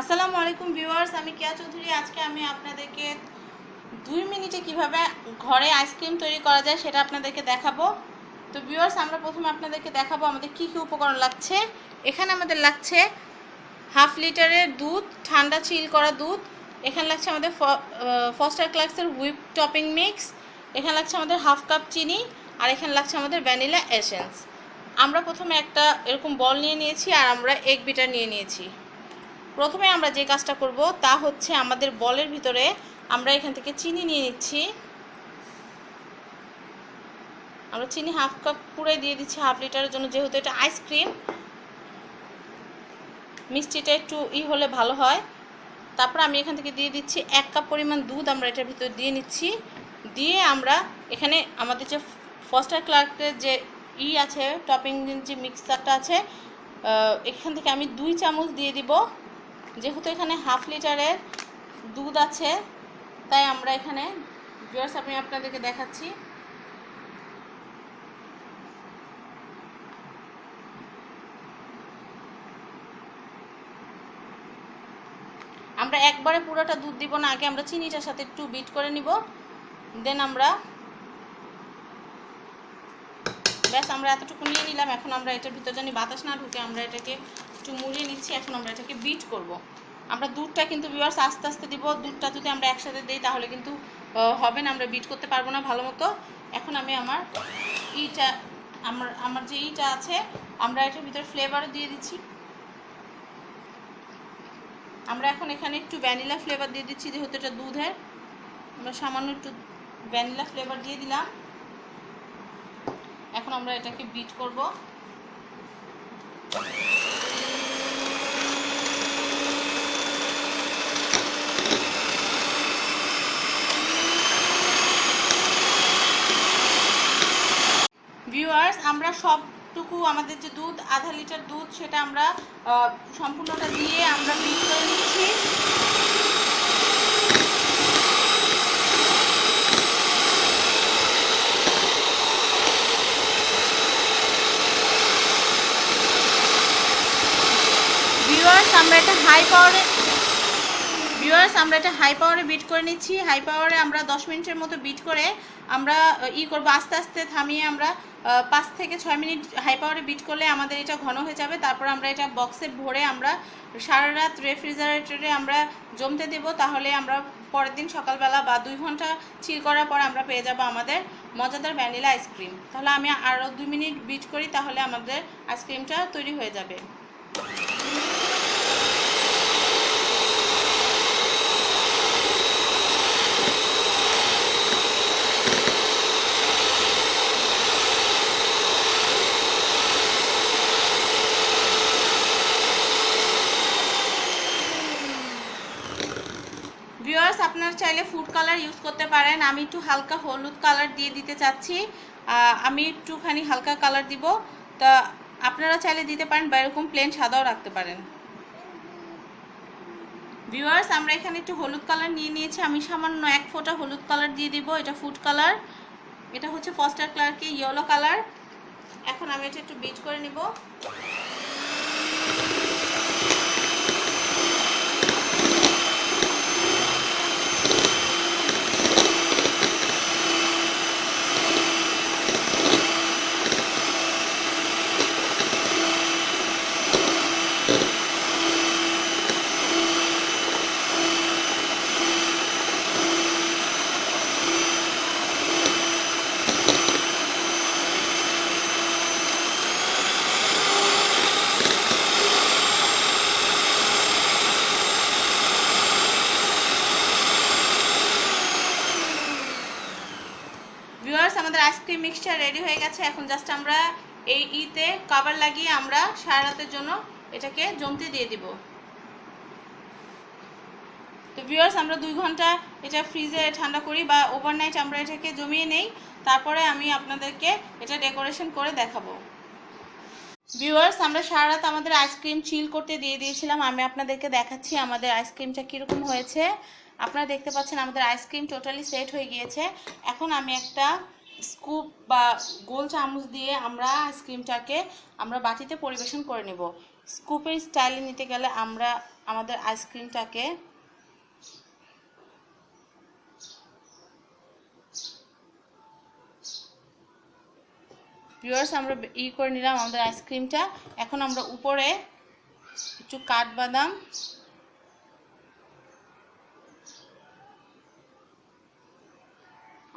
আসসালামু আলাইকুম ভিউয়ার্স, আমি কিয়া চৌধুরী। আজকে আমি আপনাদেরকে দুই মিনিটে কীভাবে ঘরে আইসক্রিম তৈরি করা যায় সেটা আপনাদেরকে দেখাবো। তো ভিউয়ার্স, আমরা প্রথমে আপনাদেরকে দেখাবো আমাদের কি কি উপকরণ লাগছে। এখানে আমাদের লাগছে হাফ লিটারের দুধ, ঠান্ডা চিল করা দুধ। এখানে লাগছে আমাদের ফস্টার ক্লাক্সের হুইপ টপিং মিক্স এখানে লাগছে আমাদের হাফ কাপ চিনি আর এখানে লাগছে আমাদের ভ্যানিলা এসেন্স আমরা প্রথমে একটা এরকম বল নিয়ে নিয়েছি আর আমরা এগ বিটার নিয়ে নিয়েছি। প্রথমে আমরা যে কাজটা করব তা হচ্ছে আমাদের বলের ভিতরে আমরা এখান থেকে চিনি নিয়ে নিচ্ছি। আমরা চিনি হাফ কাপ পুরো দিয়ে দিচ্ছি, হাফ লিটারের জন্য যেহেতু এটা আইসক্রিম মিষ্টিটা একটু ই হলে ভালো হয়। তারপর আমি এখান থেকে দিয়ে দিচ্ছি এক কাপ পরিমাণ দুধ, আমরা এটার ভিতরে দিয়ে নিচ্ছি। দিয়ে আমরা এখানে আমাদের যে ফস্টার ক্লার্কের যে ই আছে, টপিং যে মিক্সারটা আছে এখান থেকে আমি দুই চামচ দিয়ে দিব যেহেতু এখানে হাফ লিটারের দুধ আছে, তাই আমরা এখানে ভিউয়ার্স আমি আপনাদেরকে দেখাচ্ছি। আমরা একবারে পুরোটা দুধ দিব না, আগে আমরা চিনিটার সাথে একটু বিট করে নিব দেন আমরা ব্যাস, আমরা এতটুকু নিয়ে নিলাম। এখন আমরা এটার ভিতর জানি বাতাস না ঢুকে আমরা এটাকে একটু মুড়িয়ে নিচ্ছি, এখন আমরা এটাকে বিট করব। আমরা দুধটা কিন্তু ভিউয়ার্স আস্তে আস্তে দিব, দুধটা যদি আমরা একসাথে দিই তাহলে কিন্তু হবে না, আমরা বিট করতে পারব না ভালো মতো। এখন আমি আমার ইটা, আমার আমার যে ইটা আছে, আমরা এটার ভিতরে ফ্লেভারও দিয়ে দিচ্ছি। আমরা এখন এখানে একটু ভ্যানিলা ফ্লেভার দিয়ে দিচ্ছি, যেহেতু এটা দুধের। আমরা সামান্য একটু ভ্যানিলা ফ্লেভার দিয়ে দিলাম। এখন আমরা এটাকে বিট করব। ভিউয়ার্স আমরা সবটুকু আমাদের যে দুধ, আধা লিটার দুধ, সেটা আমরা সম্পূর্ণটা দিয়ে আমরা বিট করে নিচ্ছি ভিউয়ার্স আমরা একটা হাই পাওয়ারে ভিউয়ার্স আমরা এটা হাই পাওয়ারে বিট করে নিচ্ছি। হাই পাওয়ারে আমরা দশ মিনিটের মতো বিট করে আমরা ই করব। আস্তে আস্তে থামিয়ে আমরা পাঁচ থেকে ছয় মিনিট হাই পাওয়ারে বিট করলে আমাদের এটা ঘন হয়ে যাবে। তারপর আমরা এটা বক্সে ভরে আমরা সারা রাত রেফ্রিজারেটরে আমরা জমতে দেব। তাহলে আমরা পরের দিন সকালবেলা বা দুই ঘণ্টা চিল করার পর আমরা পেয়ে যাব আমাদের মজাদার ভ্যানিলা আইসক্রিম তাহলে আমি আরও দুই মিনিট বিট করি, তাহলে আমাদের আইসক্রিমটা তৈরি হয়ে যাবে ভিউয়ার্স আপনারা চাইলে ফুড কালার ইউজ করতে পারেন। আমি একটু হালকা হলুদ কালার দিয়ে দিতে চাচ্ছি। আমি একটুখানি হালকা কালার দিব। তা আপনারা চাইলে দিতে পারেন বা এরকম প্লেন সাদাও রাখতে পারেন। ভিউয়ার্স আমরা এখানে একটু হলুদ কালার নিয়ে নিয়েছি। আমি সামান্য এক ফোঁটা হলুদ কালার দিয়ে দিব এটা ফুড কালার এটা হচ্ছে ফস্টার কালারকে ইয়েলো কালার এখন আমি এটা একটু বিট করে নিব ভিউয়ার্স আমাদের আইসক্রিম মিক্সচার রেডি হয়ে গেছে। এখন জাস্ট আমরা এই ইতে কভার লাগিয়ে আমরা সারা রাতের জন্য এটাকে জমতে দিয়ে দিব। তো ভিউয়ার্স আমরা দুই ঘণ্টা এটা ফ্রিজে ঠান্ডা করি বা ওভারনাইট আমরা এটাকে জমিয়ে নেই। তারপরে আমি আপনাদেরকে এটা ডেকোরেশন করে দেখাবো। ভিউয়ার্স আমরা সারা রাত আমাদের আইসক্রিম চিল করতে দিয়ে দিয়েছিলাম। আমি আপনাদেরকে দেখাচ্ছি আমাদের আইসক্রিমটা কীরকম হয়েছে। আপনারা দেখতে পাচ্ছেন আমাদের আইসক্রিম টোটালি সেট হয়ে গিয়েছে। এখন আমি একটা স্কুপ বা গোল চামচ দিয়ে আমরা আইসক্রিমটাকে আমরা বাটিতে পরিবেশন করে নেব। স্কুপের স্টাইলে নিতে গেলে আমরা আমাদের আইসক্রিমটাকে ভিউয়ার্স আমরা ই করে নিলাম আমাদের আইসক্রিমটা। এখন আমরা উপরে একটু কাঠবাদাম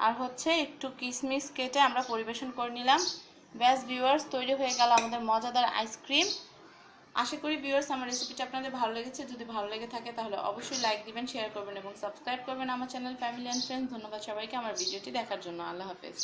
আর হচ্ছে একটু কিশমিশ কেটে আমরা পরিবেশন করে নিলাম। ব্যাস ভিউয়ার্স তৈরি হয়ে গেল আমাদের মজাদার আইসক্রিম। আশা করি ভিউয়ার্স আমার রেসিপিটা আপনাদের ভালো লেগেছে। যদি ভালো লেগে থাকে, তাহলে অবশ্যই লাইক দিবেন শেয়ার করবেন এবং সাবস্ক্রাইব করবেন আমার চ্যানেল ফ্যামিলি অ্যান্ড ফ্রেন্ডস ধন্যবাদ সবাইকে আমার ভিডিওটি দেখার জন্য। আল্লাহ হাফেজ।